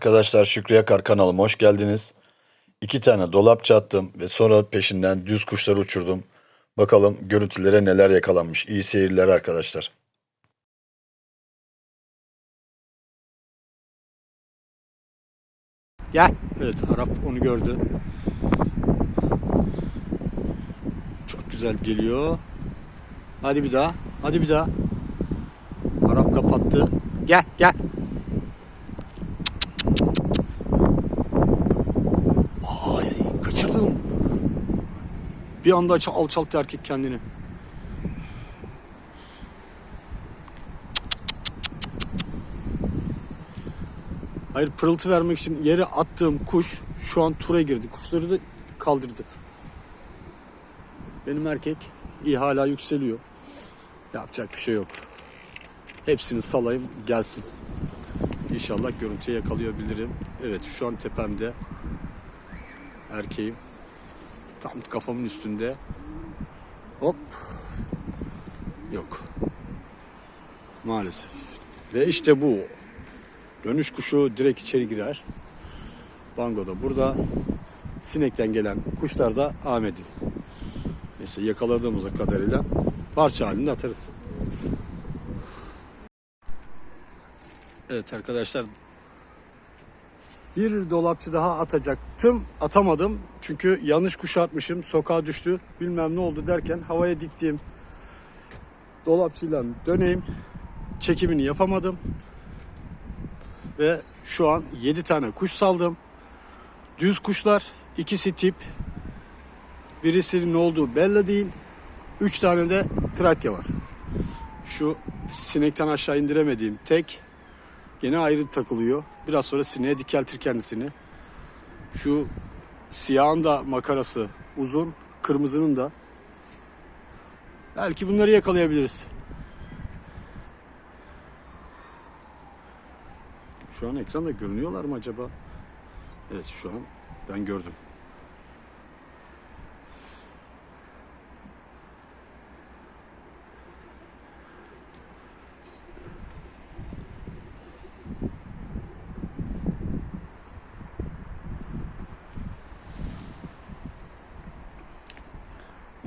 Arkadaşlar Şükrü Yakar kanalıma hoş geldiniz. İki tane dolap çattım ve sonra peşinden düz kuşları uçurdum. Bakalım görüntülere neler yakalanmış. İyi seyirler arkadaşlar. Gel. Evet Arap onu gördü. Çok güzel geliyor. Hadi bir daha. Hadi bir daha. Arap kapattı. Gel gel. Bir anda alçalttı erkek kendini. Hayır pırıltı vermek için yere attığım kuş şu an tura girdi. Kuşları da kaldırdı. Benim erkek iyi hala yükseliyor. Yapacak bir şey yok. Hepsini salayım gelsin. İnşallah görüntüye yakalayabilirim. Evet şu an tepemde. Erkeğim. Tam kafamın üstünde. Hop. Yok. Maalesef. Ve işte bu. Dönüş kuşu direkt içeri girer. Bango da burada. Sinekten gelen kuşlar da Ahmet'in. Neyse yakaladığımıza kadarıyla parça halinde atarız. Evet arkadaşlar bir dolapçı daha atacaktım. Atamadım. Çünkü yanlış kuşu atmışım. Sokağa düştü. Bilmem ne oldu derken havaya diktiğim dolapçıyla döneyim. Çekimini yapamadım. Ve şu an 7 tane kuş saldım. Düz kuşlar. ikisi tip. Birisinin olduğu belli değil. 3 tane de Trakya var. Şu sinekten aşağı indiremediğim tek gene ayrı takılıyor. Biraz sonra sineğe dikeltir kendisini. Şu siyahın da makarası uzun, kırmızının da. Belki bunları yakalayabiliriz. Şu an ekranda görünüyorlar mı acaba? Evet şu an ben gördüm.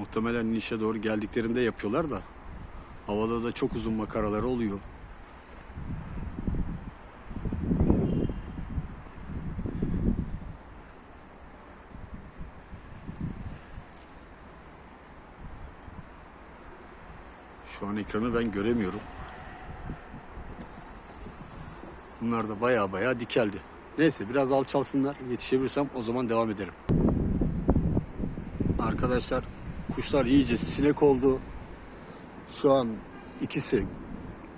Muhtemelen inişe doğru geldiklerinde yapıyorlar da havada da çok uzun makaralar oluyor. Şu an ekranı ben göremiyorum. Bunlar da baya baya dikeldi. Neyse biraz alçalsınlar. Yetişebilirsem o zaman devam ederim. Arkadaşlar kuşlar iyice sinek oldu. Şu an ikisi,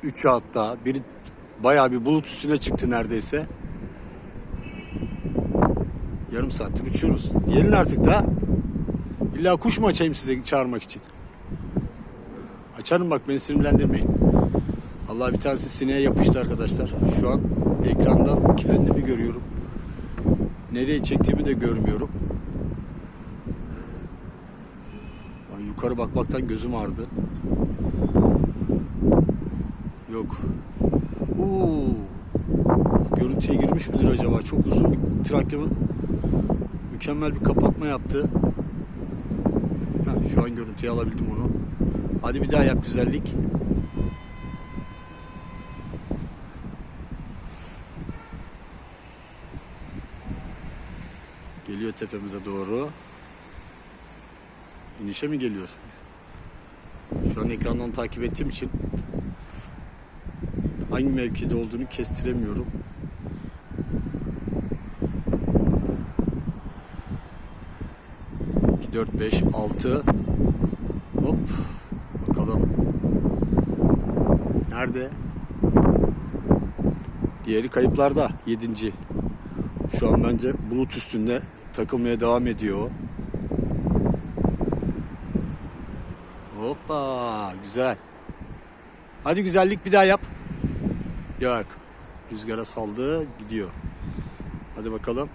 üçü hatta biri bayağı bir bulut üstüne çıktı neredeyse. Yarım saattir uçuyoruz. Gelin artık da. İlla kuş mu açayım size çağırmak için? Açarım bak beni sinirlendirmeyin. Allah bir tanesi sineğe yapıştı arkadaşlar. Şu an ekrandan kendimi görüyorum. Nereye çektiğimi de görmüyorum. Yukarı bakmaktan gözüm ağrıdı. Yok. Oo. Görüntüye girmiş midir acaba? Çok uzun bir trakyamı mükemmel bir kapatma yaptı. Ha, şu an görüntüye alabildim onu. Hadi bir daha yap güzellik. Geliyor tepemize doğru. İnişe mi geliyor? Şu an ekrandan takip ettiğim için hangi mevkide olduğunu kestiremiyorum. İki, dört, beş, altı. Hop. Bakalım. Nerede? Diğeri kayıplarda. Yedinci. Şu an bence bulut üstünde takılmaya devam ediyor. Hoppa güzel. Hadi güzellik bir daha yap. Yok. Rüzgara saldı gidiyor. Hadi bakalım.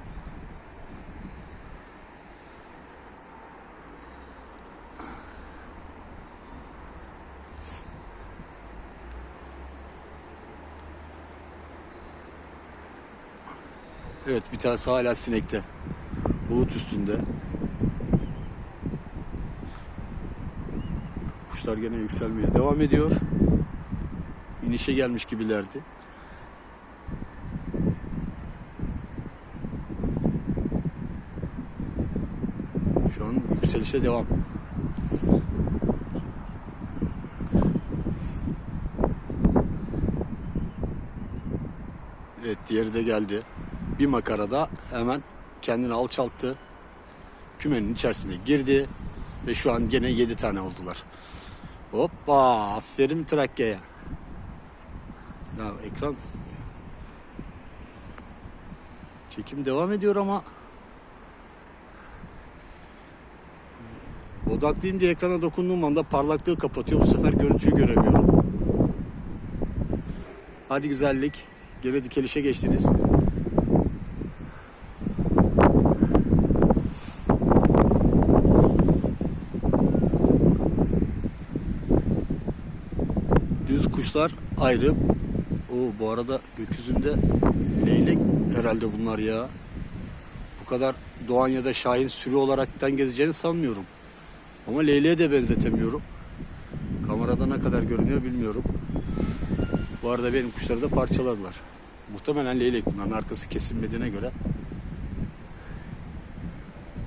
Evet bir tanesi hala sinekte. Bulut üstünde. Kuşlar gene yükselmeye devam ediyor. İnişe gelmiş gibilerdi. Şu an yükselişe devam. Evet diğeri de geldi. Bir makarada hemen kendini alçalttı. Kümenin içerisine girdi. Ve şu an gene 7 tane oldular. Hoppa aferin Trakya'ya. Ya ekran çekim devam ediyor ama odaklıyım diye ekrana dokunduğum anda parlaklığı kapatıyor. Bu sefer görüntüyü göremiyorum. Hadi güzellik. Gene dikelişe geçtiniz. Düz kuşlar ayrı. O bu arada gökyüzünde leylek herhalde bunlar ya. Bu kadar Doğan ya da Şahin sürü olaraktan gezeceğini sanmıyorum. Ama leyleğe de benzetemiyorum. Kamerada ne kadar görünüyor bilmiyorum. Bu arada benim kuşları da parçaladılar. Muhtemelen leylek bunların arkası kesilmediğine göre.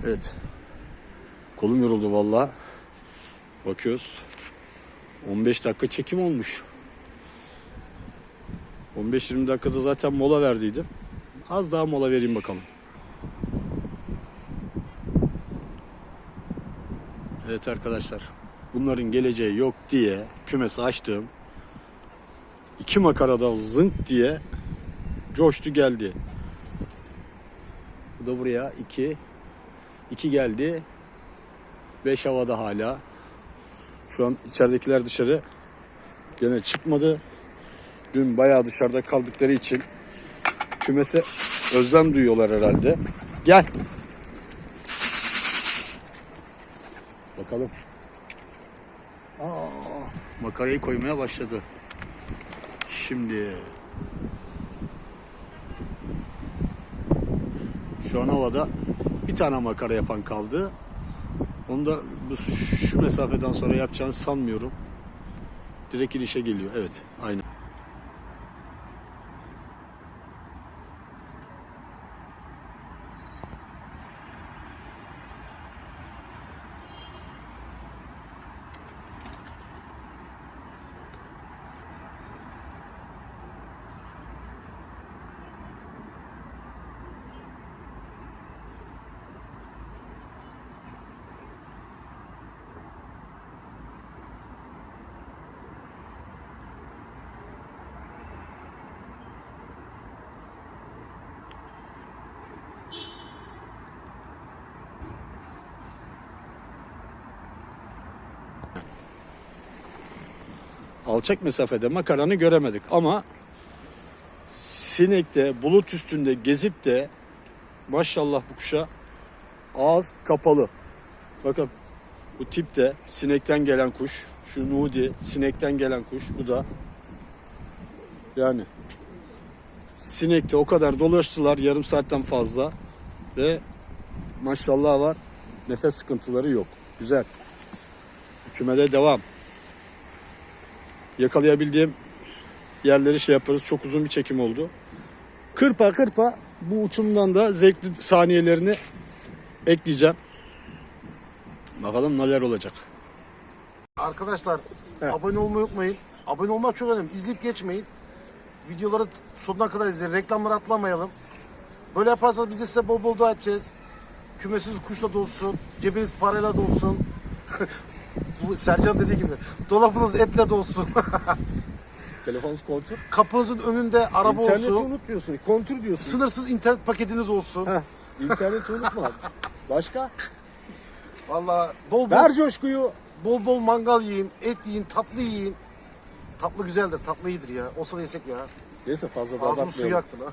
Evet. Kolum yoruldu valla. Bakıyoruz. 15 dakika çekim olmuş. 15-20 dakikada zaten mola verdiydim. Az daha mola vereyim bakalım. Evet arkadaşlar. Bunların geleceği yok diye kümesi açtım. İki makarada zınk diye coştu geldi. Bu da buraya iki. iki geldi. Beş havada hala. Şu an içeridekiler dışarı gene çıkmadı. Dün bayağı dışarıda kaldıkları için kümese özlem duyuyorlar herhalde. Gel. Bakalım. Aa, makarayı koymaya başladı. Şimdi şu an havada bir tane makara yapan kaldı. Onu da bu şu mesafeden sonra yapacağını sanmıyorum. Direkt inişe geliyor. Evet, aynen. Alçak mesafede makaranı göremedik ama sinekte bulut üstünde gezip de maşallah bu kuşa ağız kapalı. Bakın bu tipte sinekten gelen kuş. Şu Nudi sinekten gelen kuş. Bu da yani sinekte o kadar dolaştılar yarım saatten fazla ve maşallah var nefes sıkıntıları yok. Güzel. Kümede devam yakalayabildiğim yerleri şey yaparız. Çok uzun bir çekim oldu. Kırpa kırpa bu uçumdan da zevkli saniyelerini ekleyeceğim. Bakalım neler olacak. Arkadaşlar Evet. abone olmayı unutmayın. Abone olmak çok önemli. İzleyip geçmeyin. Videoları sonuna kadar izleyin. Reklamları atlamayalım. Böyle yaparsanız biz size bol bol dua edeceğiz. Kümesiz kuşla dolsun. Cebiniz parayla dolsun. Bu Sercan dediği gibi. Dolabınız etle dolsun. Telefonunuz kontür. Kapınızın önünde araba İnterneti olsun. unut diyorsun. Kontür diyorsun. Sınırsız internet paketiniz olsun. Heh, İnterneti unutma. Başka? Vallahi bol bol, Ver coşkuyu. bol bol mangal yiyin, et yiyin, tatlı yiyin. Tatlı güzeldir, tatlı iyidir ya. Olsa da yesek ya. Neyse fazla da Ağzımın abartmayalım. suyu aktı lan.